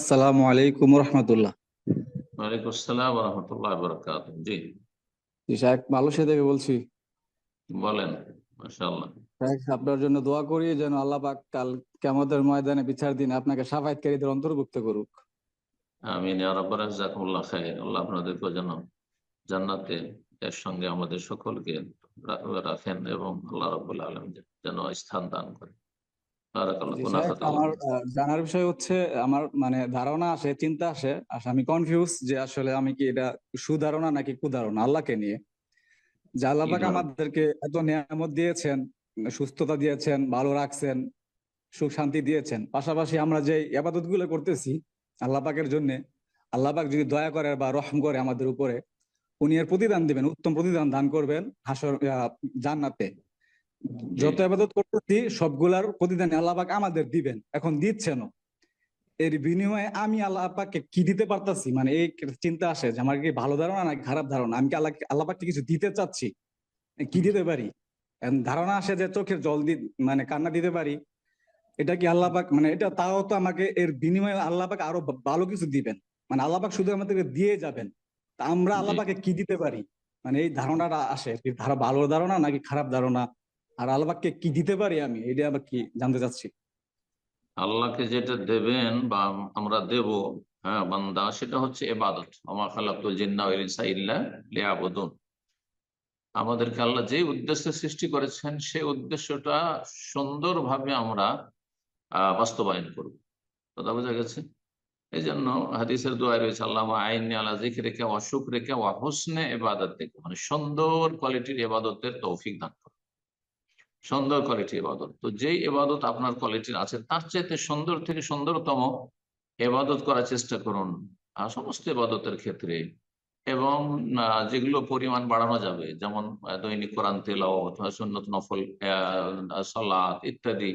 আসসালামু আলাইকুম রহমতুল্লাহ। ওয়ালাইকুম আসসালাম রহমতুল্লাহ বরকাত জি। জি সাহেব মালয়েশিয়া থেকে বলছি। বলেন মাশাআল্লাহ। আপনার জন্য দোয়া করি যেন আল্লাহ পাক কাল কিয়ামতের ময়দানে বিচার দিন আপনাকে সাফায়াতকারীদের অন্তর্ভুক্ত করুক। আমিন ইয়া রাব্বাল জাযাকুমুল্লাহ খাইর। আল্লাহ আপনাদেরকে যেন জান্নাতে এর সঙ্গে আমাদের সকলকে রাখেন এবং আল্লাহ রাব্বুল আলামিন যেন স্থান দান করেন। আমার জানার বিষয় হচ্ছে আমার মানে ধারণা আসে চিন্তা আসে আমি কনফিউজ যে আসলে আমি কি এটা সুধারণা নাকি কুধারণা আল্লাহকে নিয়ে। যে আল্লাহ কি আমাদেরকে এত নিয়ামত দিয়েছেন সুস্থতা দিয়েছেন ভালো রাখছেন সুখ শান্তি দিয়েছেন পাশাপাশি আমরা যে ইবাদতগুলো করতেছি আল্লাহ পাকের জন্য আল্লাহ পাক যদি দয়া করে বা রহম করে আমাদের উপরে উনি এর প্রতিদান দিবেন উত্তম প্রতিদান দান করবেন হাসর জান্নাতে। যত আবাদত করতেছি সবগুলার প্রতিদান আল্লাপাক আমাদের দিবেন। এখন দিচ্ছেনও। এর বিনিময়ে আমি আল্লাহ পাককে কি দিতে পারতাছি? মানে এই চিন্তা আসে যে আমার কি ভালো ধারণা নাকি খারাপ ধারণা? আমি কি আল্লাহ আল্লাহ পাককে কিছু দিতে চাচ্ছি? কি দিতে পারি? ধারণা আসে যে চোখের জল দি মানে কান্না দিতে পারি। এটা কি আল্লাহ পাক মানে এটা তাও তো আমাকে এর বিনিময়ে আল্লাহ পাক আরও ভালো কিছু দিবেন। মানে আল্লাহ পাক শুধু আমাদেরকে দিয়ে যাবেন। তা আমরা আল্লাহ জি। কি দিতে পারি? মানে এই ধারণাটা আসে কি ভালো ধারণা নাকি খারাপ ধারণা? আর আল্লাহকে কি দিতে পারি আমি? এটা আবার কি জানতে চাচ্ছি। আল্লাহকে যেটা দেবেন বা আমরা দেব হ্যাঁ বান্দা, সেটা হচ্ছে এবাদত আমা খালাকুল জিন্না আমাদেরকে আল্লাহ যে উদ্দেশ্যে সৃষ্টি করেছেন, সেই উদ্দেশ্যটা সুন্দরভাবে আমরা বাস্তবায়ন করব। কথা বোঝা গেছে? এই জন্য হাদিসের দোয়ায় রয়েছে আল্লাহ আইনি আল্লাহ জিক রেখে অসুখ রেখে অহসনে এবাদত দেখে মানে সুন্দর কোয়ালিটির এবাদতের তৌফিক দান করো। সুন্দর কোয়ালিটি এবাদত তো যেই এবাদত আপনার কোয়ালিটির আছে, তার চাইতে সুন্দর থেকে সুন্দরতম এবাদত করার চেষ্টা করুন। আর সমস্ত এবাদতের ক্ষেত্রে এবং যেগুলো পরিমাণ বাড়ানো যাবে, যেমন দৈনিক কোরআন তেলাওয়াত সুন্নত নফল সালাত ইত্যাদি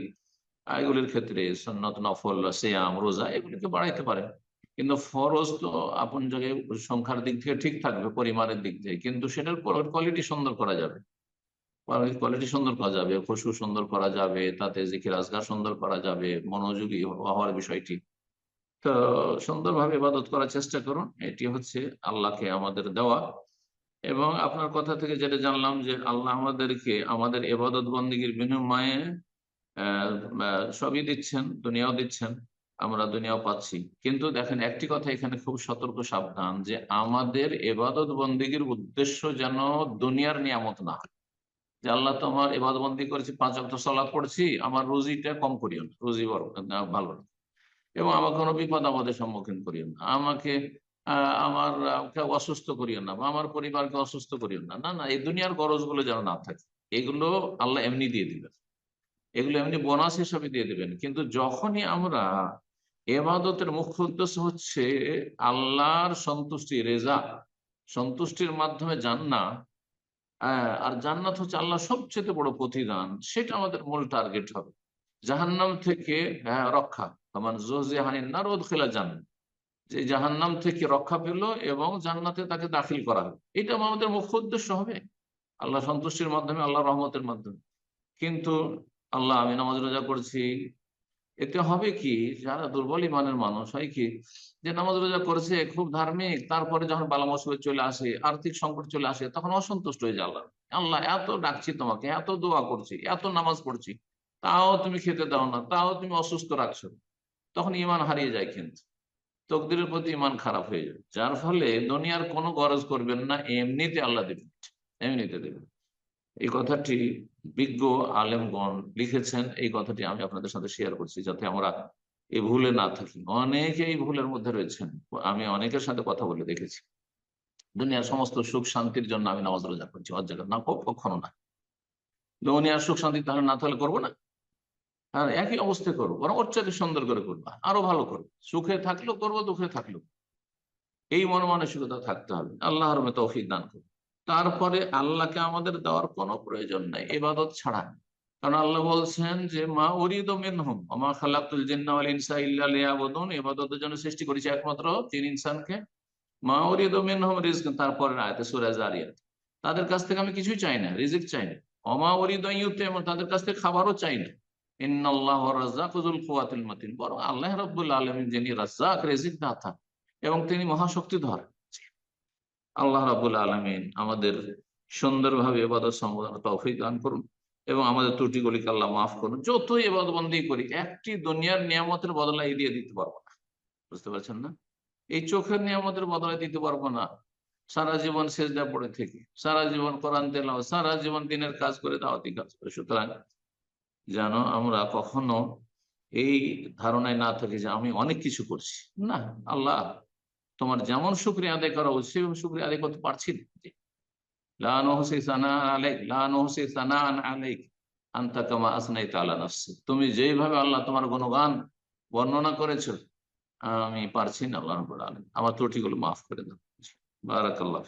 এগুলির ক্ষেত্রে সুন্নত নফল, সিয়াম, রোজা এগুলিকে বাড়াইতে পারেন। কিন্তু ফরজ তো আপন জায়গায় সংখ্যার দিক থেকে ঠিক থাকবে, পরিমাণের দিক থেকে। কিন্তু সেটার কোয়ালিটি সুন্দর করা যাবে। কোয়ালিটি সুন্দর করা যাবে খুশু সুন্দর করা যাবে, তাতে জিকির, আজগার সুন্দর করা যাবে, মনোযোগী হওয়ার বিষয়টি। তো সুন্দরভাবে ইবাদত করার চেষ্টা করুন, এটি হচ্ছে আল্লাহকে আমাদের দেওয়া। এবং আপনার কথা থেকে যেটা জানলাম যে আল্লাহ আমাদেরকে আমাদের এবাদত বন্দীগীর বিনিময়ে সবই দিচ্ছেন, দুনিয়াও দিচ্ছেন, আমরা দুনিয়াও পাচ্ছি। কিন্তু দেখেন, একটি কথা এখানে খুব সতর্ক, সাবধান যে আমাদের এবাদত বন্দীগীর উদ্দেশ্য যেন দুনিয়ার নিয়ামত না হয়। যে আল্লাহ তো আমার এবাদত বন্দী করেছি পাঁচ অক্ট সলাপ পড়ছি আমার রুজিটা কম করিও না রুজি বড় না, ভালো না। এবং আমাকে কোনো বিপদ আমাদের সম্মুখীন করিও না আমাকে আমার অসুস্থ করিও না বা আমার পরিবারকে অসুস্থ করিও না না না এই দুনিয়ার গরজগুলো যেন না থাকে এগুলো আল্লাহ এমনি দিয়ে দিবেন। এগুলো এমনি বোনাস হিসাবে দিয়ে দিবেন কিন্তু যখনই আমরা এবাদতের মুখ্য উদ্দেশ্য হচ্ছে আল্লাহর সন্তুষ্টি রেজা সন্তুষ্টির মাধ্যমে জান্না আহ, আর জান্নাত হচ্ছে আল্লাহ সবচেয়ে বড় প্রতিদান। সেটা আমাদের মূল টার্গেট হবে। জাহান্নাম থেকে আহ, রক্ষা। আমার জোহানিন না রোদ খেলা জান যে জাহান্নাম থেকে রক্ষা পেল এবং জান্নাতে তাকে দাখিল করা হবে এটা আমাদের মুখ্য উদ্দেশ্য হবে। আল্লাহ সন্তুষ্টির মাধ্যমে আল্লাহ রহমতের মাধ্যমে। কিন্তু আল্লাহ আমি নামাজ রোজা করছি এতে হবে কি, যারা দুর্বল ইমানের মানুষ, হয় কি, যে নামাজ রোজা করেছে, খুব ধার্মিক, তারপরে যখন বালা মুসিবত চলে আসে, আর্থিক সংকট চলে আসে, তখন অসন্তুষ্ট হয়ে যায় আল্লাহ, এত ডাকছি তোমাকে, এত দোয়া করছি, এত নামাজ পড়ছি, তাও তুমি খেতে দাও না, তাও তুমি অসুস্থ রাখছো। তখন ইমান হারিয়ে যায় কিন্তু। তকদিরের প্রতি ইমান খারাপ হয়ে যায়। যার ফলে দুনিয়ার কোনো গরজ করবেন না, এমনিতে আল্লাহ দেবেন। এমনিতে দেবেন। এই কথাটি বিজ্ঞ আলেমগণ লিখেছেন। এই কথাটি আমি আপনাদের সাথে শেয়ার করছি যাতে আমরা এই ভুলে না থাকি। অনেকে এই ভুলের মধ্যে রয়েছেন। আমি অনেকের সাথে কথা বলে দেখেছি। দুনিয়ার সমস্ত সুখ শান্তির জন্য আমি নামাজ রোজা করছি। অজাগা না কখনো না। দুনিয়ার সুখ শান্তি তাহলে না, তাহলে করব না? আর একই অবস্থায় করব। বরং চাইতে সুন্দর করে করব। আরও ভালো করব। সুখে থাকলেও করব, দুঃখে থাকলেও এই মন মানসিকতা থাকতে হবে। আল্লাহর তৌফিক দান করব তারপরে আল্লাহকে আমাদের দেওয়ার কোনো প্রয়োজন নাই এবাদত ছাড়া। কারণ আল্লাহ বলছেন যে, মা উরিদ মিনহুম আমা খালাকুল জিন্না ওয়াল ইনসা ইল্লা লিয়াবুদুন। ইবাদতের জন্য সৃষ্টি করেছে একমাত্র তিন ইনসানকে। মা উরিদ মিনহুম রিজক তারপরে আয়াতে সূরা জারিয়াত। তাদের কাছ থেকে আমি কিছুই চাই না, রিজিক চাই না। অমা উরিদ ইউতে তাদের কাছ থেকে খাবারও চাই না। মাতিন, বরং আল্লাহ রাব্বুল আলামিন যিনি রাজ্জাক রিজিক দাতা এবং তিনি মহাশক্তিধর। আল্লাহ রাব্বুল আলামিন আমাদের সুন্দরভাবে এবাদত সম্বোধন তৌফিক দান করুন এবং আমাদের ত্রুটিগুলিকে আল্লাহ মাফ করুন। যতই এবাদত বন্দী করি, একটি দুনিয়ার নিয়ামতের বদলায় দিয়ে দিতে পারব না। বুঝতে পারছেন না? এই চোখের নিয়ামতের বদলায় দিতে পারব না। সারা জীবন সেজদা পড়ে থেকে, সারা জীবন কোরআন তেলাও সারা জীবন দিনের কাজ করে দাওয়াতি কাজ করে। সুতরাং যেন আমরা কখনো এই ধারণায় না থাকি যে আমি অনেক কিছু করছি। না, আল্লাহ তোমার যেমন শুক্রিয়া আদায় করা উচিত সেভাবে শুক্রিয়া আদায় করতে পারছি না। তুমি যেভাবে আল্লাহ তোমার গুণগান বর্ণনা করেছ, আমি পারছি না, আল্লাহ আমার ত্রুটিগুলো মাফ করে দাও। বারাকাল্লাহ